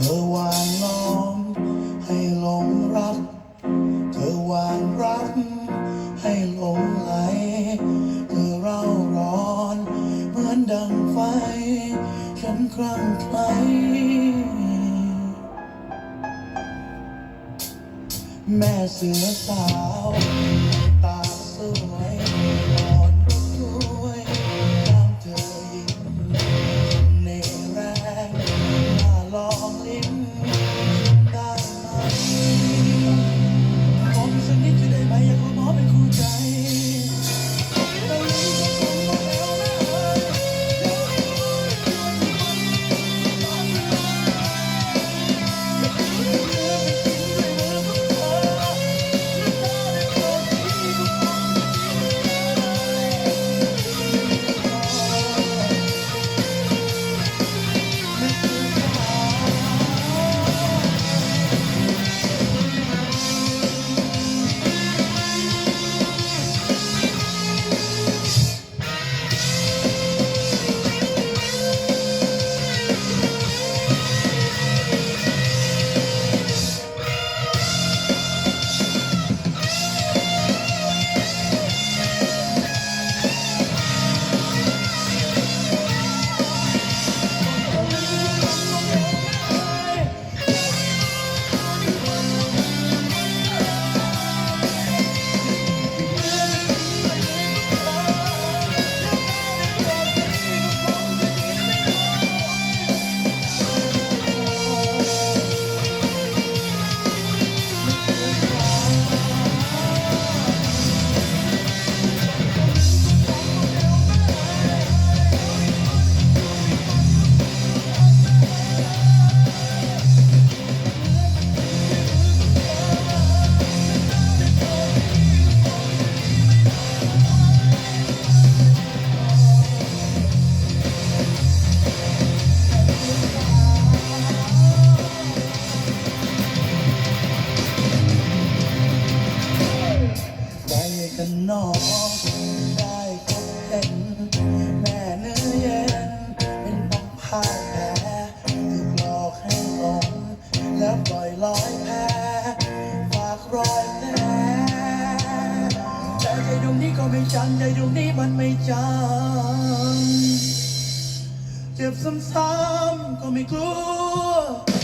เธอวางน้อมให้หลงรัก เธอวางรัก ให้หลงไหล เธอเร่าร้อน เหมือนดังไฟ ฉันคลั่งไคลแม่เสือสาว ตาสวย นหนอได้พบเห็นแม่เนื้อเย็นเป็นบังพายแพ้ถูกหลอกให้หลงแล้วปล่อยลอยแพ้ฝากรอยแผลแต่ใจดวงนี้ก็ไม่จันใจดวงนี้มันไม่จำเจ็บซ้ำๆก็ไม่กลัว